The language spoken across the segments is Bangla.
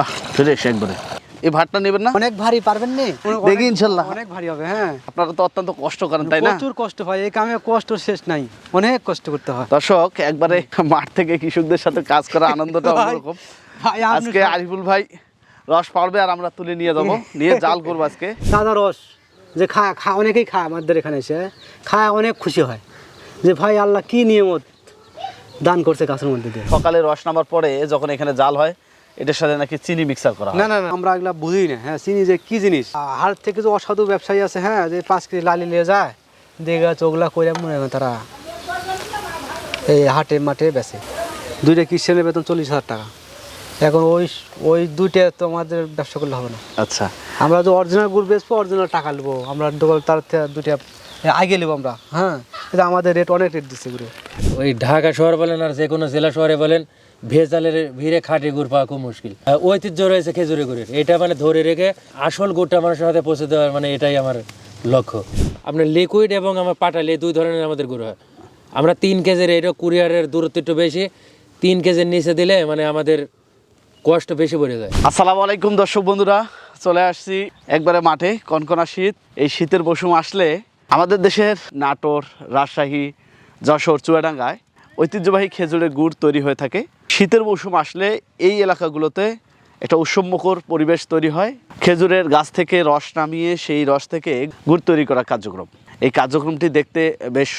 বাহ ফ্রেশ একবারে। এই ভাতটা নেবেন না? অনেক ভারী পারবেন নি? দেখি ইনশাল্লাহ। অনেক ভারী হবে হ্যাঁ। আপনারা তো অত্যন্ত কষ্ট করেন তাই না? প্রচুর কষ্ট হয় এই কামে কষ্ট শেষ নাই। অনেক কষ্ট করতে হয়। দর্শক একবারে মাঠ থেকে কৃষকদের সাথে কাজ করা আনন্দটা অন্যরকম। আজকে আরিফুল ভাই রস পাড়বে আর আমরা তুলে নিয়ে যাব। নিয়ে জাল করব আজকে। সাদা রস যে খা খা অনেকেই খায় আমাদের এখানে এসে। খায় অনেক খুশি হয়। যে ভাই আল্লাহ কি নিয়মত দান করছে গাছের মধ্যে দিয়ে। সকালে রস নামার পরে যখন এখানে জাল হয় এটার সাথে নাকি চিনি মিক্সার করা হয়? না না না আমরা এগুলা বুঝি না হ্যাঁ চিনি যে কি জিনিস? হাট থেকে যে অসাধু ব্যবসায়ী আছে হ্যাঁ যে পাঁচ কেজি লালি নিয়ে যায় দেখে চোখলা করে মনে হয় তারা এই হাটে মাঠে বেচে। দুইটা কিস্টেনের বেতন চল্লিশ হাজার টাকা। এখন ওই ওই দুইটা তো আমাদের ব্যবসা করলে হবে না। আচ্ছা। আমরা তো অরিজিনাল গুড় বেচবো অরিজিনাল টাকা নেব আমরা দোকান তার থেকে দুইটা আগে নেব আমরা হ্যাঁ কিন্তু আমাদের রেট অনেক রেট দিচ্ছে ওই ঢাকা শহর বলেন আর যে কোনো জেলা শহরে বলেন ভেজালের ভিড়ে খাঁটি গুড় পাওয়া খুব মুশকিল। ঐতিহ্য রয়েছে খেজুরি গুড়ের। এটা মানে ধরে রেখে আসল গুড়টা মানুষের হাতে পৌঁছে দেওয়ার মানে এটাই আমার লক্ষ্য। আপনার লিকুইড এবং আমার পাটালি দুই ধরনের আমাদের গুড় হয়। আমরা তিন কেজির এটা কুরিয়ারের দূরত্ব একটু বেশি, তিন কেজির নিচে দিলে মানে আমাদের কষ্ট বেশি পড়ে যায়। আসসালামু আলাইকুম দর্শক বন্ধুরা, চলে আসছি একবারে মাঠে কনকনা শীত। এই শীতের মৌসুম আসলে আমাদের দেশের নাটোর, রাজশাহী, যশোর, চুয়াডাঙ্গায় ঐতিহ্যবাহী খেজুরের গুড় তৈরি হয়ে থাকে। শীতের মৌসুম আসলে এই এলাকাগুলোতে একটা উৎসবমুখর পরিবেশ তৈরি হয়। খেজুরের গাছ থেকে রস নামিয়ে সেই রস থেকে গুড় তৈরি করা কার্যক্রম। এই কার্যক্রমটি দেখতে বেশ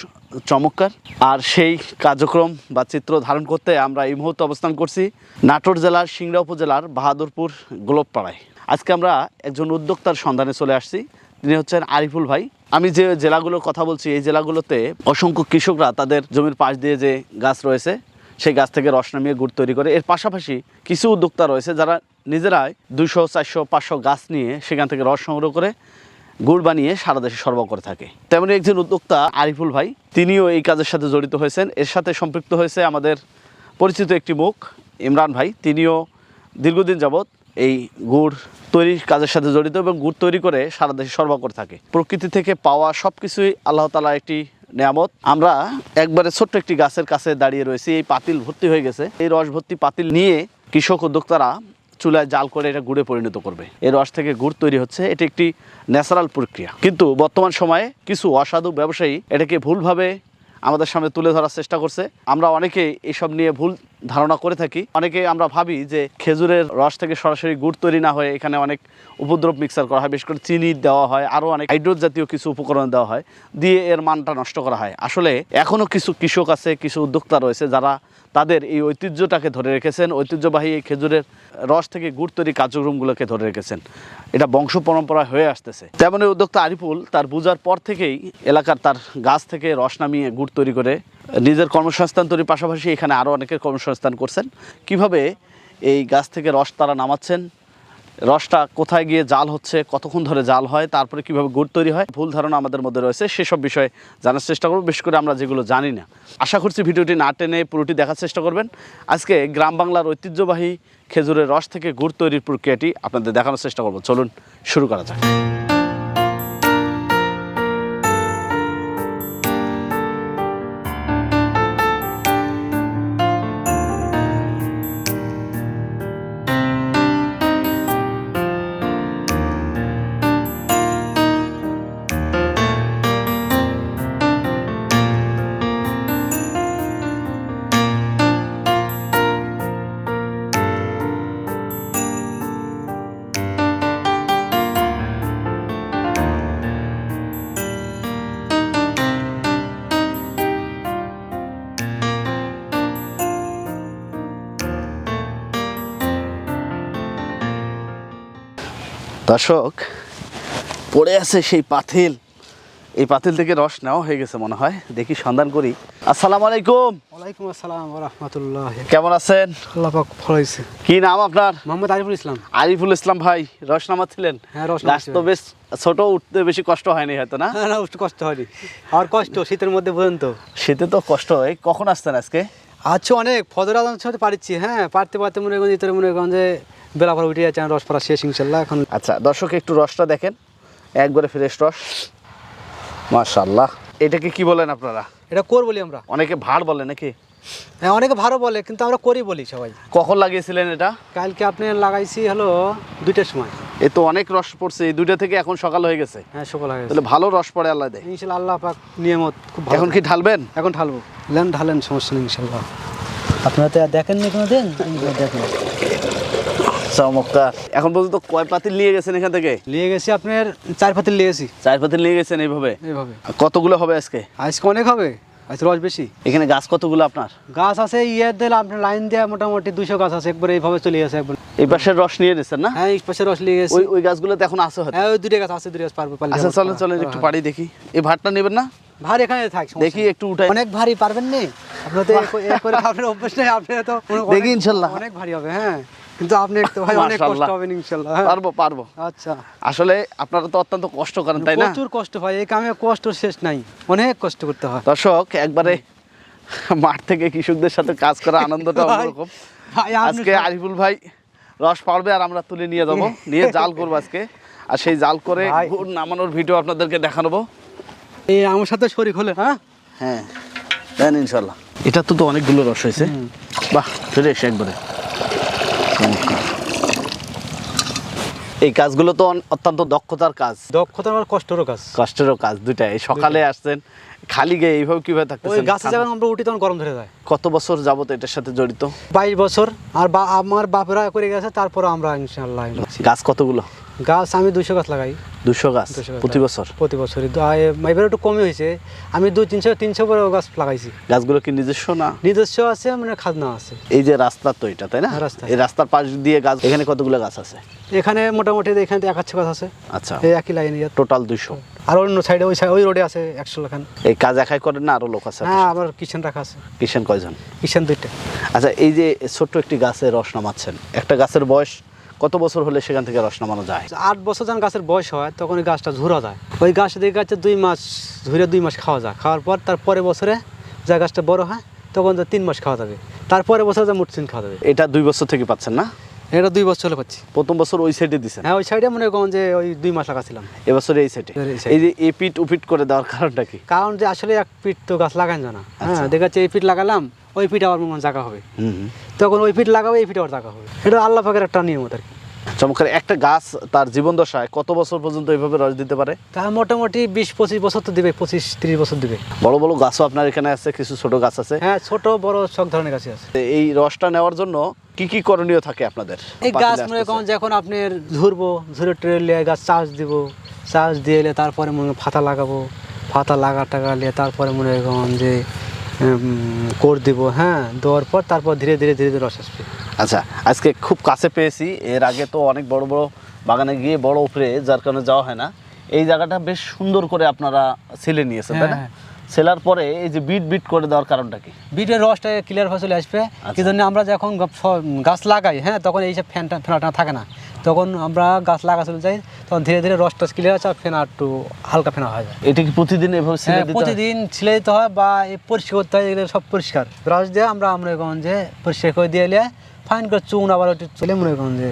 চমৎকার। আর সেই কার্যক্রম বা চিত্র ধারণ করতে আমরা এই মুহূর্তে অবস্থান করছি নাটোর জেলার সিংড়া উপজেলার বাহাদুরপুর গোলপপাড়ায়। আজকে আমরা একজন উদ্যোক্তার সন্ধানে চলে আসছি। তিনি হচ্ছেন আরিফুল ভাই। আমি যে জেলাগুলোর কথা বলছি, এই জেলাগুলোতে অসংখ্য কৃষকরা তাদের জমির পাশ দিয়ে যে গাছ রয়েছে সেই গাছ থেকে রস নামিয়ে গুড় তৈরি করে। এর পাশাপাশি কিছু উদ্যোক্তা রয়েছে যারা নিজেরাই দুশো চারশো, পাঁচশো গাছ নিয়ে সেখান থেকে রস সংগ্রহ করে গুড় বানিয়ে সারা দেশে সরবরাহ করে থাকে। তেমনি একজন উদ্যোক্তা আরিফুল ভাই, তিনিও এই কাজের সাথে জড়িত হয়েছেন। এর সাথে সম্পৃক্ত হয়েছে আমাদের পরিচিত একটি মুখ, ইমরান ভাই। তিনিও দীর্ঘদিন যাবৎ এই গুড় তৈরির কাজের সাথে জড়িত এবং গুড় তৈরি করে সারা দেশে সরবরাহ করে থাকে। প্রকৃতি থেকে পাওয়া সব কিছুই আল্লাহ তালা একটি নিয়ামত। আমরা একবারে ছোট্ট একটি গাছের কাছে দাঁড়িয়ে রয়েছি, এই পাতিল ভর্তি হয়ে গেছে। এই রস ভর্তি পাতিল নিয়ে কৃষক উদ্যোক্তারা চুলায় জাল করে এটা গুড়ে পরিণত করবে। এই রস থেকে গুড় তৈরি হচ্ছে, এটি একটি ন্যাচারাল প্রক্রিয়া। কিন্তু বর্তমান সময়ে কিছু অসাধু ব্যবসায়ী এটাকে ভুলভাবে আমাদের সামনে তুলে ধরার চেষ্টা করছে। আমরা অনেকে এসব নিয়ে ভুল ধারণা করে থাকি। অনেকে আমরা ভাবি যে খেজুরের রস থেকে সরাসরি গুড় তৈরি না হয়ে এখানে অনেক উপদ্রব মিক্সার করা হয়, বিশেষ করে চিনি দেওয়া হয়, আরও অনেক হাইড্রোজ জাতীয় কিছু উপকরণ দেওয়া হয়, দিয়ে এর মানটা নষ্ট করা হয়। আসলে এখনও কিছু কৃষক আছে, কিছু উদ্যোক্তা রয়েছে যারা তাদের এই ঐতিহ্যটাকে ধরে রেখেছেন, ঐতিহ্যবাহী এই খেজুরের রস থেকে গুড় তৈরি কার্যক্রমগুলোকে ধরে রেখেছেন। এটা বংশ পরম্পরা হয়ে আসতেছে। তেমনি উদ্যোক্তা আরিফুল তার বুঝার পর থেকেই এলাকার তার গাছ থেকে রস নামিয়ে গুড় তৈরি করে নিজের কর্মসংস্থান তৈরির পাশাপাশি এখানে আরও অনেকের কর্মসংস্থান করছেন। কীভাবে এই গাছ থেকে রস তারা নামাচ্ছেন? রসটা কোথায় গিয়ে জাল হচ্ছে? কতক্ষণ ধরে জাল হয়? তারপরে কীভাবে গুড় তৈরি হয়? ভুল ধারণা আমাদের মধ্যে রয়েছে। সেসব বিষয়ে জানার চেষ্টা করব। বিশেষ করে আমরা যেগুলো জানি না। আশা করছি ভিডিওটি না টেনে পুরোটি দেখার চেষ্টা করবেন। আজকে গ্রাম বাংলার ঐতিহ্যবাহী খেজুরের রস থেকে গুড় তৈরির প্রক্রিয়াটি আপনাদের দেখানোর চেষ্টা করব। চলুন, শুরু করা যাক। দর্শক পড়ে আছে সেই পাতিল এই পাতিল থেকে রস নেওয়া হয়ে গেছে মনে হয়। দেখি সন্ধান করি। আসসালামু আলাইকুম। ওয়ালাইকুম আসসালাম রহমতুল্লাহ। কেমন আছেন? আল্লাহ পাক ভালো কি নাম আপনার? মোহাম্মদ আরিফুল ইসলাম। আরিফুল ইসলাম ভাই রস নামাচ্ছিলেন? হ্যাঁ, রস গাছ তো বেশ ছোট উঠতে বেশি কষ্ট হয়নি হয়তো না? হ্যাঁ না কষ্ট হয়নি। আর কষ্ট শীতের মধ্যে পর্যন্ত শীতে তো কষ্ট হয়। কখন আসতেন আজকে? আচ্ছা অনেক ফজর আদান সাথে পারিচ্ছি হ্যাঁ পারতে পারতে মনে করেন মনে করেন যে বেলা পর উঠে যাচ্ছে রস পড়া শেষ ইনশাল্লাহ এখন আচ্ছা দর্শক একটু রসটা দেখেন। একবারে ফ্রেশ রস। মাশাল্লাহ এটাকে কি বলেন আপনারা? এটা কর বলি আমরা। অনেকে ভাড় বলে নাকি? হ্যাঁ অনেকে ভালো বলে কিন্তু আমরা করি বলি সবাই। কখন লাগিয়েছিলেন এটা? কালকে আপনি লাগাইছি হলো দুইটার সময়। এ তো অনেক রস পড়ছে এই দুইটা থেকে এখন সকাল হয়ে গেছে। হ্যাঁ সকাল হয়ে গেছে। তাহলে ভালো রস পড়ে আল্লাহ দেয় ইনশাল্লাহ আল্লাহ পাক নিয়ামত খুব ভালো এখন কি ঢালবেন? এখন ঢালবো। লেন ঢালেন সমস্যা নেই ইনশাল্লাহ। আপনারা তো দেখেননি কোনো দিন দেখেন। চমৎকার। এখন পর্যন্ত কয় পাতিল নিয়ে গেছেন এখান থেকে? নিয়ে গেছি আপনার চার পাতিল নিয়েছি চার পাতিল নিয়ে গেছেন এইভাবে? এইভাবে। কতগুলো হবে আজকে? আজকে অনেক হবে আজকে রস বেশি। এখানে গাছ কতগুলো আপনার? গাছ আছে ইয়ে দিলে আপনার লাইন দেওয়া মোটামুটি দুশো গাছ আছে একবারে এইভাবে চলে গেছে একবার। এই পাশের রস নিয়ে নিয়েছেন না? হ্যাঁ এই পাশে রস নিয়ে গেছি। ওই ওই গাছগুলোতে এখন আছে হ্যাঁ ওই দুটো গাছ আছে দুটো গাছ পারবে আচ্ছা চলেন চলেন একটু পাড়ি দেখি। এই ভাতটা নেবেন না? ভারী এখানে থাক দেখি একটু উঠাই। অনেক ভারী পারবেন নি? আপনার তো আপনার অভ্যাস নেই আপনি তো দেখি ইনশাল্লাহ। অনেক ভারী হবে হ্যাঁ। কিন্তু আপনি একটু ভাই অনেক কষ্ট হবে ইনশাল্লাহ হ্যাঁ। পারব পারব। আচ্ছা। আসলে আপনারা তো অত্যন্ত কষ্ট করেন তাই না? প্রচুর কষ্ট হয় এই কামে কষ্ট শেষ নাই। অনেক কষ্ট করতে হয়। দর্শক একবারে মাঠ থেকে কৃষকদের সাথে কাজ করা আনন্দটা ভাই, অন্যরকম। আজকে আরিফুল ভাই রস পাড়বে আর আমরা তুলে নিয়ে যাব নিয়ে জাল করব আজকে। আর সেই জাল করে নামানোর ভিডিও আপনাদেরকে দেখানোবো। আমার সাথে শরীর হলে হ্যাঁ? হ্যাঁ দেন ইনশাল্লাহ। এটা তো তো অনেকগুলো রস হয়েছে। বাহ ফ্রেশ একবারে। এই কাজগুলো তো অত্যন্ত দক্ষতার কাজ। দক্ষতা আমার কষ্টেরও কাজ। কষ্টেরও কাজ দুইটা এই সকালে আসছেন খালি গিয়ে এইভাবে কীভাবে ওই থাকতেছেন গাছে যখন আমরা উঠি তখন গরম ধরে যায়। কত বছর যাবত এটার সাথে জড়িত? বাইশ বছর আর বা আমার বাপেরা করে গেছে তারপর আমরা ইনশাল্লাহ। গাছ কতগুলো? গাছ আমি দুইশো গাছ লাগাই। দুশো গাছ প্রতি বছর? প্রতি বছরই। এবার একটু কমই হয়েছে। আমি দুই তিনশো তিনশো করে গাছ লাগাইছি। গাছগুলো কি নিজস্ব না? নিজস্ব আছে মানে খাজনা আছে। এই যে রাস্তা তো এটা তাই না? হ্যাঁ, রাস্তা। এই রাস্তার পাশ দিয়ে গাছ এখানে কতগুলো গাছ আছে? এখানে মোটামুটি এখানে একাচ্ছ গাছ আছে। আচ্ছা। এই একই লাইনে টোটাল দুইশো। আর অন্য সাইডে ওই ওই রোডে আছে একশো লাখান এই কাজ একাই করেন না আরও লোক আছে? হ্যাঁ আমার কিচেন রাখা আছে। কিষেন কয়জন? কিচেন দুইটা। আচ্ছা এই যে ছোট্ট একটি গাছে রস নামাচ্ছেন একটা গাছের বয়স কত বছর হলে সেখান থেকে রস নামানো যায়? আট বছর যখন গাছের বয়স হয় তখন ওই গাছটা ঝুরা যায়। ওই গাছ দিয়ে গাছে দুই মাস ঝুরে দুই মাস খাওয়া যায়। খাওয়ার পর তার পরের বছরে যা গাছটা বড় হয় তখন তো তিন মাস খাওয়া যাবে। তারপরে বছর যা মুটসিন খাওয়া যাবে। এটা দুই বছর থেকে পাচ্ছেন না? এটা দুই বছর হলে পাচ্ছি। প্রথম বছর ওই সাইডে দিছেন? হ্যাঁ ওই সাইডে মনে করেন যে ওই দুই মাস লাগাছিলাম। এবছর এই সাইডে এই এ। যে এপিট উপিট করে দেওয়ার কারণটা কি? কারণ যে আসলে এক পিঠ তো গাছ লাগান জানা হ্যাঁ আচ্ছা। দেখা যাচ্ছে এই পিঠ লাগালাম ওই পিঠ আবার মনে জায়গা হবে। তখন ওই পিঠ লাগাবে এই পিঠ আবার জায়গা হবে। এটা আল্লাহ পাকের একটা নিয়ম আর কি। চমৎকার একটা গাছ তার জীবন দশায় কত বছর পর্যন্ত এইভাবে রস দিতে পারে? তা মোটামুটি বিশ পঁচিশ বছর তো দিবে পঁচিশ তিরিশ বছর দিবে। বড় বড় গাছও আপনার এখানে আছে কিছু ছোট গাছ আছে। হ্যাঁ ছোট বড় সব ধরনের গাছই আছে। এই রসটা নেওয়ার জন্য কি কি করণীয় থাকে আপনাদের? এই গাছ মনে। করেন যখন আপনি ঝুরবো ঝুরে ট্রেলে গাছ চাষ দিব চাষ দিয়ে এলে তারপরে মনে ফাতা লাগাবো ফাতা লাগা টাগালে তারপরে মনে করেন যে কোর দিব হ্যাঁ দেওয়ার পর তারপর ধীরে ধীরে ধীরে ধীরে রস আসবে। আচ্ছা আজকে খুব কাছে পেয়েছি এর আগে তো অনেক বড় বড় বাগানে গিয়ে বড় উপরে যার কারণে যাওয়া হয় না। এই জায়গাটা বেশ সুন্দর করে আপনারা ছেলে নিয়েছেন তাই না? হ্যাঁ। সেলার পরে এই যে বিট বিট করে দেওয়ার কারণটা কি? বিটের রসটা ক্লিয়ার ফসলে আসবে। কি জন্য আমরা যখন গাছ লাগাই হ্যাঁ তখন এইসব ফ্যানটা ফেনাটা থাকে না। তখন আমরা গাছ লাগা চলে যাই তখন ধীরে ধীরে রসটা ক্লিয়ার আছে আর ফেনা একটু হালকা ফেনা হয়ে যায়। এটা কি প্রতিদিন এভাবে হ্যাঁ প্রতিদিন ছিলে দিতে হয় বা এই পরিষ্কার করতে হয় এগুলো সব পরিষ্কার। ব্রাশ দিয়ে আমরা মনে করেন যে পরিষ্কার করে দিয়ে এলে ফাইন করে চুন আবার একটু চলে মনে করেন যে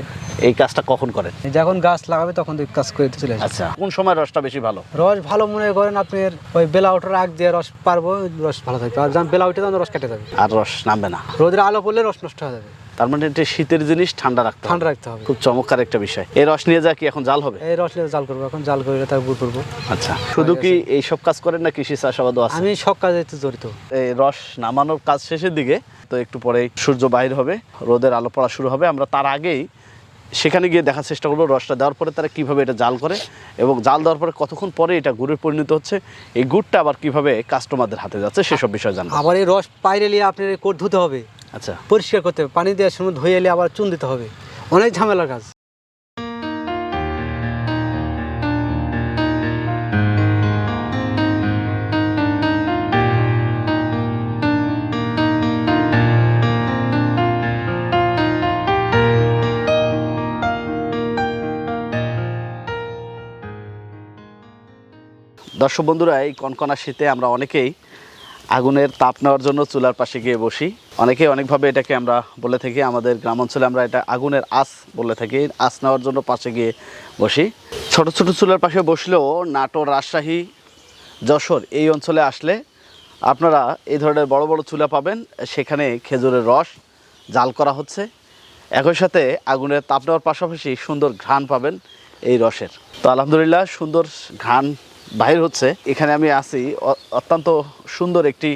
এই কাজটা কখন করেন? যখন গাছ লাগাবে তখন তো এই কাজ করে চলে আচ্ছা কোন সময় রসটা বেশি ভালো? রস ভালো মনে করেন আপনার ওই বেলা ওঠার আগ দিয়ে রস পারব রস ভালো থাকবে। আর যখন বেলা উঠে তখন রস কেটে যাবে। আর রস নামবে না। রোদের আলো পড়লে রস নষ্ট হয়ে যাবে। তার মানে এটা শীতের জিনিস ঠান্ডা রাখতে ঠান্ডা রাখতে হবে। খুব চমৎকার একটা বিষয়। এই রস নিয়ে যা কি এখন জাল হবে? এই রস নিয়ে জাল করব এখন জাল করে তার গুড় করব। আচ্ছা শুধু কি এই সব কাজ করেন না কৃষি চাষাবাদও আছে? আমি সব কাজে একটু জড়িত। এই রস নামানোর কাজ শেষের দিকে তো একটু পরে সূর্য বাহির হবে রোদের আলো পড়া শুরু হবে। আমরা তার আগেই সেখানে গিয়ে দেখার চেষ্টা করব রসটা দেওয়ার পরে তারা কীভাবে এটা জাল করে এবং জাল দেওয়ার পরে কতক্ষণ পরে এটা গুড়ে পরিণত হচ্ছে এই গুড়টা আবার কীভাবে কাস্টমারদের হাতে যাচ্ছে সেসব বিষয় জানব। আবার এই রস পাইরে নিয়ে আপনার কোট ধুতে হবে। আচ্ছা। পরিষ্কার করতে হবে। পানি দেওয়ার সময় ধুয়ে এলে আবার চুন দিতে হবে। অনেক ঝামেলার কাজ। দর্শক বন্ধুরা এই কনকনা শীতে আমরা অনেকেই আগুনের তাপ নেওয়ার জন্য চুলার পাশে গিয়ে বসি। অনেকেই অনেকভাবে এটাকে আমরা বলে থাকি, আমাদের গ্রাম অঞ্চলে আমরা এটা আগুনের আস বলে থাকি। আস নেওয়ার জন্য পাশে গিয়ে বসি। ছোট ছোট চুলার পাশে বসলেও নাটোর রাজশাহী, যশোর এই অঞ্চলে আসলে আপনারা এই ধরনের বড় বড় চুলা পাবেন। সেখানে খেজুরের রস জাল করা হচ্ছে। একই সাথে আগুনের তাপ নেওয়ার পাশাপাশি সুন্দর ঘ্রাণ পাবেন এই রসের। তো আলহামদুলিল্লাহ সুন্দর ঘ্রাণ বাইর হচ্ছে এখানে আমি আছি। অত্যন্ত সুন্দর একটি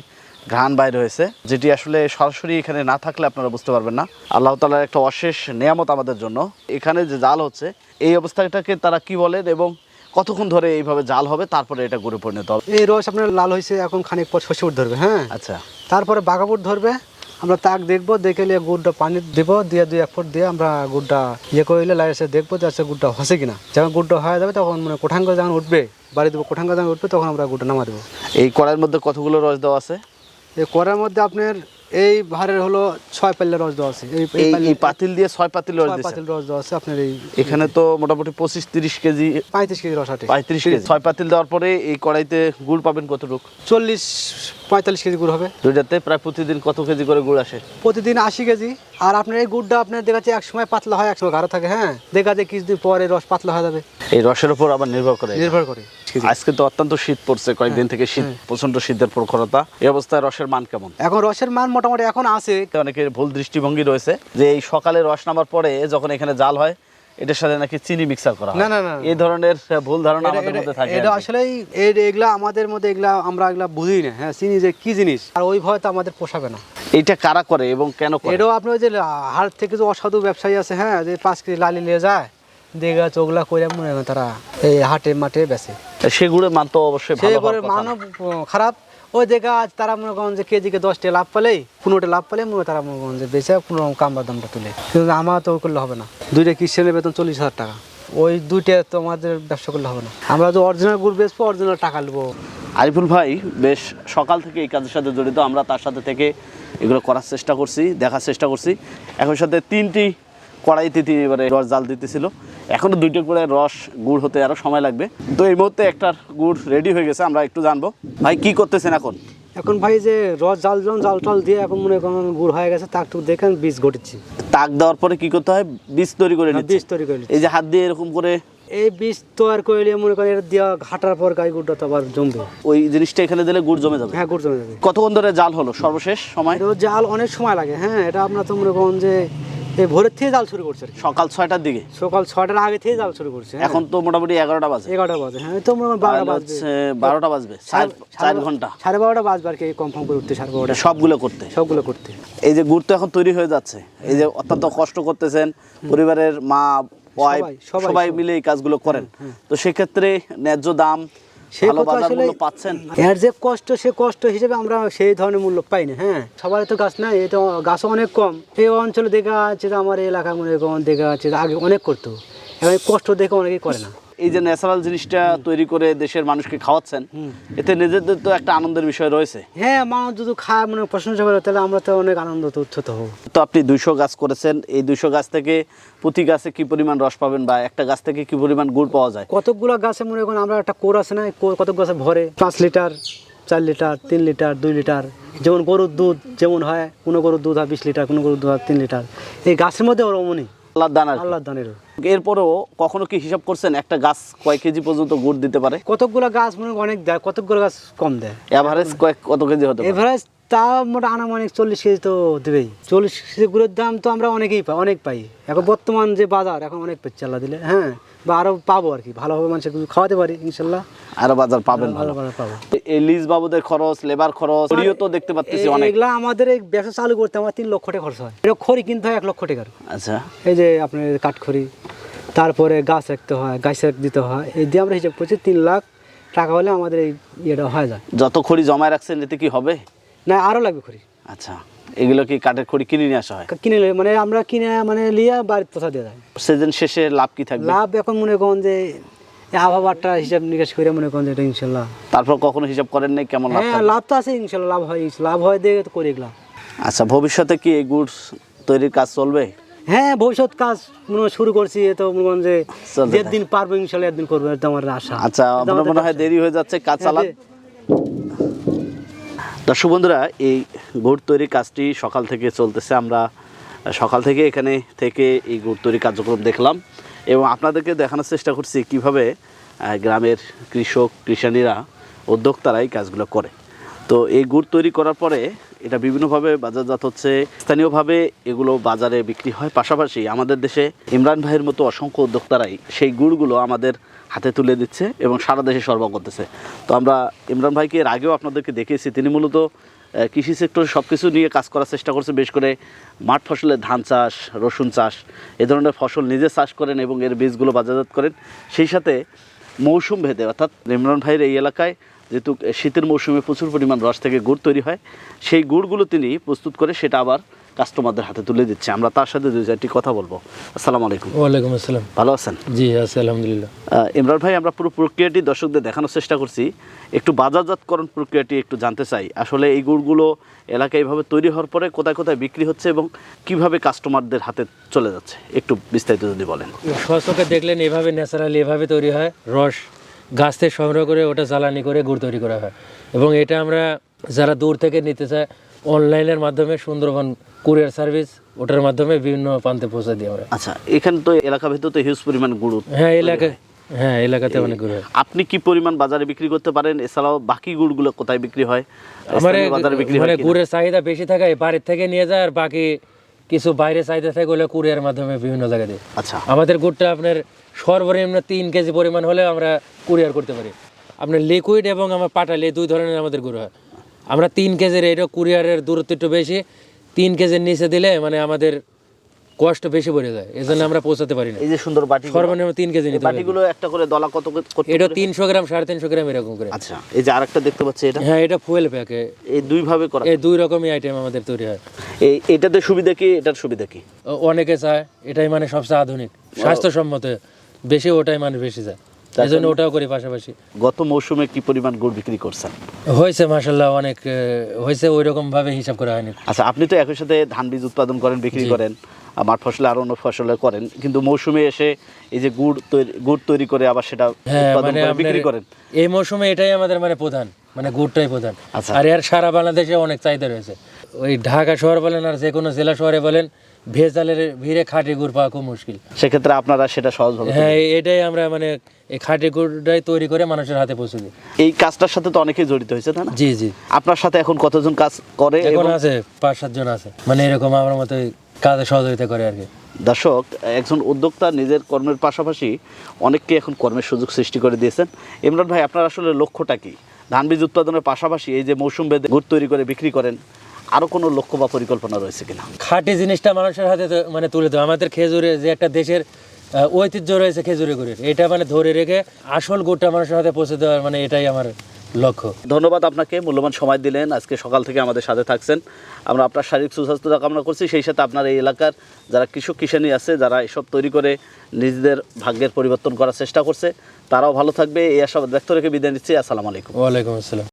ঘ্রাণ বাইর হয়েছে যেটি আসলে সরাসরি এখানে না থাকলে আপনারা বুঝতে পারবেন না। আল্লাহ তালার একটা অশেষ নিয়ামত আমাদের জন্য। এখানে যে জাল হচ্ছে এই অবস্থাটাকে তারা কি বলেন এবং কতক্ষণ ধরে এইভাবে জাল হবে তারপরে এটা গড়ে পরিণত হবে? এই রস আপনার লাল হয়েছে এখন খানিক পর উঠ ধরবে হ্যাঁ? আচ্ছা। তারপরে বাঘাপুর ধরবে আমরা তাক দেখব দেখে নিয়ে গুড়টা পানি দেবো দিয়ে দুই এক ফুট দিয়ে আমরা গুড়টা ইয়ে করলে লাইসে দেখব যে আচ্ছা গুড়টা হসে কিনা। যখন গুড়টা হয়ে যাবে তখন মানে কোঠাঙ্গ যখন উঠবে বাড়ি দেবো কোঠাঙ্গ যখন উঠবে তখন আমরা গুড়টা নামা দেবো। এই কড়ার মধ্যে কতগুলো রস দেওয়া আছে? এই কড়ার মধ্যে আপনার এই ভারের হলো ছয় পাল্লা রস দেওয়া আছে। এই এই পাতিল দিয়ে ছয় পাতিল রস পাতিল রস দেওয়া আছে আপনার এই এখানে তো মোটামুটি পঁচিশ তিরিশ কেজি পঁয়ত্রিশ কেজি রস আটে। পঁয়ত্রিশ কেজি। ছয় পাতিল দেওয়ার পরে এই কড়াইতে গুড় পাবেন কতটুকু? চল্লিশ পঁয়তাল্লিশ কেজি গুড় হবে। দুইটাতে প্রায় প্রতিদিন কত কেজি করে গুড় আসে? প্রতিদিন আশি কেজি। আর আপনার এই গুড়টা আপনার দেখা যাচ্ছে এক সময় পাতলা হয় এক সময় গাঢ় থাকে হ্যাঁ? দেখা যায় কিছুদিন পরে রস পাতলা হয়ে যাবে। এই রসের উপর আবার নির্ভর করে নির্ভর করে। আজকে তো অত্যন্ত শীত পড়ছে কয়েকদিন থেকে শীত প্রচণ্ড শীতের প্রখরতা। এই অবস্থায় রসের মান কেমন? এখন রসের মান মোটামুটি এখন আছে। অনেকের ভুল দৃষ্টিভঙ্গি রয়েছে যে এই সকালে রস নামার পরে যখন এখানে জাল হয় এটার সাথে নাকি চিনি মিক্সার করা না, না, না। এই ধরনের ভুল ধারণা এটা- আমাদের মধ্যে এটা- থাকে এটা কি। এগুলা আমাদের মধ্যে এগুলা আমরা এগুলা বুঝি না। হ্যাঁ চিনি যে কি জিনিস? আর ওই ভয় তো আমাদের পোষাবে না। এইটা কারা করে এবং কেন করে? এটাও আপনার ওই যে হাট থেকে যে অসাধু ব্যবসায়ী আছে হ্যাঁ যে পাঁচ কেজি লালি নিয়ে যায় দেখা চোখলা করে মনে হয় তারা এই হাটে মাঠে বেচে। সেগুলো মান তো অবশ্যই না। মানব খারাপ। ওই দেখা আজ তারা মনে করেন যে কেজিকে দশটা লাভ পেলেই পনেরোটা লাভ পেলে মনে তারা মনে করেন যে বেচে পনেরো কামবার দামটা তুলে। কিন্তু আমার তো করলে হবে না। দুইটা কিস্টেনের বেতন চল্লিশ হাজার টাকা। ওই দুইটা তো আমাদের ব্যবসা করলে হবে না। আমরা তো অরিজিনাল গুড় বেচবো অরিজিনাল টাকা নেব আরিফুল ভাই বেশ সকাল থেকে এই কাজের সাথে জড়িত। আমরা তার সাথে থেকে এগুলো করার চেষ্টা করছি দেখার চেষ্টা করছি। এখন সাথে তিনটি কড়াইতে তিনি এবারে রস জাল দিতেছিল। এখনও দুইটা করে রস গুড় হতে আরও সময় লাগবে। তো এই মুহূর্তে একটা গুড় রেডি হয়ে গেছে আমরা একটু জানব। ভাই কি করতেছেন এখন? এখন ভাই যে রস জাল দিলাম জাল টাল দিয়ে এখন মনে করেন গুড় হয়ে গেছে তাক টুক দেখেন বীজ ঘটেছি। তাক দেওয়ার পরে কি করতে হয়? বীজ তৈরি করে নিচ্ছে। বীজ তৈরি করে। এই যে হাত দিয়ে এরকম করে এই বীজ তৈরি করলে মনে করেন এটা দিয়া ঘাটার পর গাই গুড়টা তো আবার জমবে। ওই জিনিসটা এখানে দিলে গুড় জমে যাবে। হ্যাঁ গুড় জমে যাবে। কতক্ষণ ধরে জাল হলো? সর্বশেষ সময়? জাল অনেক সময় লাগে। হ্যাঁ এটা আপনার তো মনে করেন যে এই ভোরের থেকে জাল শুরু করছে সকাল ছয়টার দিকে? সকাল ছয়টার আগে থেকে জাল শুরু করছে হ্যাঁ। এখন তো মোটামুটি এগারোটা বাজে। এগারোটা বাজে হ্যাঁ তো বারোটা হচ্ছে বারোটা বাজবে চার ঘণ্টা। সাড়ে বারোটা বাজবে আর কি কনফার্ম করে উঠতে সাড়ে বারোটা। সবগুলো করতে? সবগুলো করতে। এই যে গুড় তো এখন তৈরি হয়ে যাচ্ছে এই যে অত্যন্ত কষ্ট করতেছেন পরিবারের মা ওয়াইফ সবাই। মিলে এই কাজগুলো করেন। তো সেক্ষেত্রে ন্যায্য দাম সেই কথা আসলে পাচ্ছেন। এর যে কষ্ট সে কষ্ট হিসেবে আমরা সেই ধরনের মূল্য পাই না হ্যাঁ? সবার তো গাছ নাই এটা তো গাছও অনেক কম। এই অঞ্চলে দেখা যাচ্ছে যে আমার এলাকা মনে দেখা যাচ্ছে আগে অনেক করতো। এবার কষ্ট দেখে অনেকেই করে না। এই যে ন্যাচারাল জিনিসটা তৈরি করে দেশের মানুষকে খাওয়াচ্ছেন এতে নিজেদের তো একটা আনন্দের বিষয় রয়েছে। হ্যাঁ মানুষ যদি খায় মনে প্রশংসা করে তাহলে আমরা তো অনেক আনন্দ তো উচ্ছ্বত হব। তো আপনি দুইশো গাছ করেছেন এই দুইশো গাছ থেকে প্রতি গাছে কি পরিমাণ রস পাবেন বা একটা গাছ থেকে কি পরিমাণ গুড় পাওয়া যায়? কতকগুলো গাছে মনে করেন আমরা একটা কোর আছে না কতক গাছে ভরে? পাঁচ লিটার চার লিটার তিন লিটার দুই লিটার। যেমন গরুর দুধ যেমন হয় কোনো গরুর দুধ হয় বিশ লিটার কোনো গরুর দুধ হয় তিন লিটার। এই গাছের মধ্যে ওর অমনি আল্লাহ দান আল্লাহ দানেরও এরপরেও কখনো কি হিসাব করছেন একটা গাছ কয় কেজি পর্যন্ত গুড় দিতে পারে? কতগুলো গাছ মনে অনেক দেয় কতগুলো গাছ কম দেয়। এভারেজ কয়েক কত কেজি হতে এভারেজ তা মোটা আনুমানিক চল্লিশ কেজি তো দেবেই। চল্লিশ কেজি গুলোর দাম তো আমরা অনেকেই পাই অনেক পাই। এখন বর্তমান যে বাজার এখন অনেক পাচ্ছি আল্লাহ দিলে হ্যাঁ? বা আরও পাবো আর কি ভালোভাবে মানুষের কিছু খাওয়াতে পারি ইনশাল্লাহ। আরও বাজার পাবেন ভালো পাবো। এই লিজ বাবদের খরচ লেবার খরচ খড়িও তো দেখতে পাচ্ছি অনেক। এগুলা আমাদের এই ব্যবসা চালু করতে আমার তিন লক্ষ টাকা খরচ হয়। এটা খড়ি কিনতে হয় এক লক্ষ টাকার। আচ্ছা। এই যে আপনার কাঠখড়ি তারপরে গাছ রাখতে হয় গাছ রাখ দিতে হয় এই দিয়ে আমরা হিসাব করছি তিন লাখ টাকা হলে আমাদের এই ইয়েটা হয়ে যায়। যত খড়ি জমায় রাখছেন এতে কি হবে? না আরও লাগবে খড়ি। আচ্ছা এগুলো কি কাঠের খড়ি কিনে নিয়ে আসা হয়? কিনে মানে আমরা কিনে মানে লিয়া বাড়ির পোষা দিয়ে যায়। সিজন শেষে লাভ কি থাকবে? লাভ এখন মনে করেন যে আবহাওয়াটা হিসাব নিকাশ করে মনে করেন যে এটা ইনশাল্লাহ। তারপর কখনো হিসাব করেন নাই কেমন লাভ হ্যাঁ লাভ তো আছে ইনশাল্লাহ লাভ হয় লাভ হয় দেখে তো করে এগুলা। আচ্ছা ভবিষ্যতে কি এই গুড় তৈরির কাজ চলবে? হ্যাঁ ভবিষ্যৎ কাজ মনে শুরু করছি এ তো মনে করেন যে যেদিন পারব ইনশাল্লাহ একদিন করব এটা আমার আশা। আচ্ছা এটা মনে হয় দেরি হয়ে যাচ্ছে কাজ চালান? হ্যাঁ, দর্শক বন্ধুরা, এই গুড় তৈরির কাজটি সকাল থেকে চলতেছে। আমরা সকাল থেকে এখানে থেকে এই গুড় তৈরি কার্যক্রম দেখলাম এবং আপনাদেরকে দেখানোর চেষ্টা করছি কীভাবে গ্রামের কৃষক কৃষানীরা উদ্যোক্তারা এই কাজগুলো করে। তো এই গুড় তৈরি করার পরে এটা বিভিন্নভাবে বাজারজাত হচ্ছে। স্থানীয়ভাবে এগুলো বাজারে বিক্রি হয়। পাশাপাশি আমাদের দেশে ইমরান ভাইয়ের মতো অসংখ্য উদ্যোক্তারাই সেই গুড়গুলো আমাদের হাতে তুলে দিচ্ছে এবং সারা দেশে সরবরাহ করতেছে। তো আমরা ইমরান ভাইকে এর আগেও আপনাদেরকে দেখিয়েছি। তিনি মূলত কৃষি সেক্টরে সব কিছু নিয়ে কাজ করার চেষ্টা করছে। বেশ করে মাঠ ফসলের ধান চাষ, রসুন চাষ, এ ধরনের ফসল নিজে চাষ করেন এবং এর বীজগুলো বাজারজাত করেন। সেই সাথে মৌসুম ভেদে, অর্থাৎ ইমরান ভাইয়ের এই এলাকায় যেহেতু শীতের মৌসুমে প্রচুর পরিমাণ রস থেকে গুড় তৈরি হয় সেই গুড়গুলো তিনি প্রস্তুত করে সেটা আবার কাস্টমারদের হাতে তুলে দিচ্ছে। আমরা তার সাথে দুই চারটি কথা বলব। আসসালামু আলাইকুম। ওয়ালাইকুম আসসালাম। ভালো আছেন? জি আছি আলহামদুলিল্লাহ। ইমরান ভাই আমরা পুরো প্রক্রিয়াটি দর্শকদের দেখানোর চেষ্টা করছি। একটু বাজারজাতকরণ প্রক্রিয়াটি একটু জানতে চাই। আসলে এই গুড়গুলো এলাকায় এইভাবে তৈরি হওয়ার পরে কোথায় কোথায় বিক্রি হচ্ছে এবং কীভাবে কাস্টমারদের হাতে চলে যাচ্ছে? একটু বিস্তারিত যদি বলেন। সচকে দেখলেন এভাবে ন্যাচারালি এভাবে তৈরি হয় রস। গাছ থেকে সংগ্রহ করে ওটা জ্বালানি করে গুড় তৈরি করা হয়। এবং এটা আমরা যারা দূর থেকে নিতে চায় অনলাইনের মাধ্যমে সুন্দরবন কুরিয়ার সার্ভিস ওটার মাধ্যমে বিভিন্ন প্রান্তে পৌঁছে দিই আমরা। আচ্ছা এখানে তো এলাকা ভেতর তো হিউজ পরিমাণ গুড় হ্যাঁ এলাকায় হ্যাঁ এলাকাতে অনেক গুড় হয়। আপনি কি পরিমাণ বাজারে বিক্রি করতে পারেন? এছাড়াও বাকি গুড়গুলো কোথায় বিক্রি হয়? আমার বাজারে বিক্রি হয় মানে গুড়ের চাহিদা বেশি থাকায় বাড়ির থেকে নিয়ে যায় আর বাকি কিছু বাইরে চাহিদা থাকে ওগুলো কুরিয়ার মাধ্যমে বিভিন্ন জায়গায় দিই আচ্ছা। আমাদের গুড়টা আপনার সর্বনিম্ন তিন কেজি পরিমাণ হলে আমরা কুরিয়ার করতে পারি। আপনার লিকুইড এবং আমার পাটালি দুই ধরনের আমাদের গুড় হয়। আমরা তিন কেজির এটা কুরিয়ারের দূরত্ব একটু বেশি তিন কেজির নিচে দিলে মানে আমাদের কষ্ট বেশি পড়ে যায়। এই জন্য আমরা পৌঁছাতে পারি না। এই যে সুন্দর বাটি সর্বনিম্ন তিন কেজি নিতে বাটিগুলো একটা করে দলা কত এটা? তিনশো গ্রাম সাড়ে তিনশো গ্রাম এরকম করে। আচ্ছা এই যে আরেকটা দেখতে পাচ্ছি এটা? হ্যাঁ এটা ফুয়েল প্যাকে এই দুই ভাবে করা। এই দুই রকমই আইটেম আমাদের তৈরি হয়। এই এটাতে সুবিধা কি এটার সুবিধা কি? অনেকে চায় এটাই মানে সবচেয়ে আধুনিক স্বাস্থ্যসম্মত। বেশি ওটাই মানুষ বেশি যায়। এই জন্য ওটাও করি পাশাপাশি। গত মৌসুমে কি পরিমাণ গুড় বিক্রি করছেন? হয়েছে মাসাল্লাহ অনেক হয়েছে ওই রকম ভাবে হিসাব করা হয়নি। আচ্ছা আপনি তো একই সাথে ধান বীজ উৎপাদন করেন বিক্রি করেন মাঠ ফসলে আরও অন্য ফসলে করেন কিন্তু মৌসুমে এসে এই যে গুড় তৈরি গুড় তৈরি করে আবার সেটা হ্যাঁ উৎপাদন মানে করে বিক্রি করেন। এই মৌসুমে এটাই আমাদের মানে প্রধান মানে গুড়টাই প্রধান। আচ্ছা। আর এর সারা বাংলাদেশে অনেক চাহিদা রয়েছে। ওই ঢাকা শহর বলেন আর যে কোনো জেলা শহরে বলেন ভেজালের ভিড়ে খাঁটি গুড় পাওয়া খুব মুশকিল। সেক্ষেত্রে আপনারা সেটা সহজভাবে হ্যাঁ এটাই আমরা মানে এই খাঁটি গুড়টাই তৈরি করে মানুষের হাতে পৌঁছে দিই। এই কাজটার সাথে তো অনেকেই জড়িত হয়েছে তাই না? জি জি। আপনার সাথে এখন কতজন কাজ করে এখন আছে পাঁচ সাতজন আছে। মানে এরকম আমার মতো কাজে সহযোগিতা করে আর কি। দর্শক একজন উদ্যোক্তা নিজের কর্মের পাশাপাশি অনেককে এখন কর্মের সুযোগ সৃষ্টি করে দিয়েছেন। ইমরান ভাই আপনার আসলে লক্ষ্যটা কি? ধান বীজ উৎপাদনের পাশাপাশি এই যে মৌসুম বেদে গুড় তৈরি করে বিক্রি করেন আরও কোনো লক্ষ্য বা পরিকল্পনা রয়েছে কিনা? খাঁটি জিনিসটা মানুষের হাতে মানে তুলে দেওয়া। আমাদের খেজুরে যে একটা দেশের ঐতিহ্য রয়েছে খেজুরে গুড়ের এটা মানে ধরে রেখে আসল গুড়টা মানুষের হাতে পৌঁছে দেওয়ার মানে এটাই আমার লক্ষ্য। ধন্যবাদ আপনাকে মূল্যবান সময় দিলেন। আজকে সকাল থেকে আমাদের সাথে থাকছেন। আমরা আপনার শারীরিক সুস্বাস্থ্যতা কামনা করছি। সেই সাথে আপনার এই এলাকার যারা কৃষক কিষানি আছে যারা এসব তৈরি করে নিজেদের ভাগ্যের পরিবর্তন করার চেষ্টা করছে তারাও ভালো থাকবে। এই আশাবাদ ব্যক্ত রেখে বিদায় নিচ্ছি। আসসালামু আলাইকুম। ওয়ালাইকুম আসসালাম।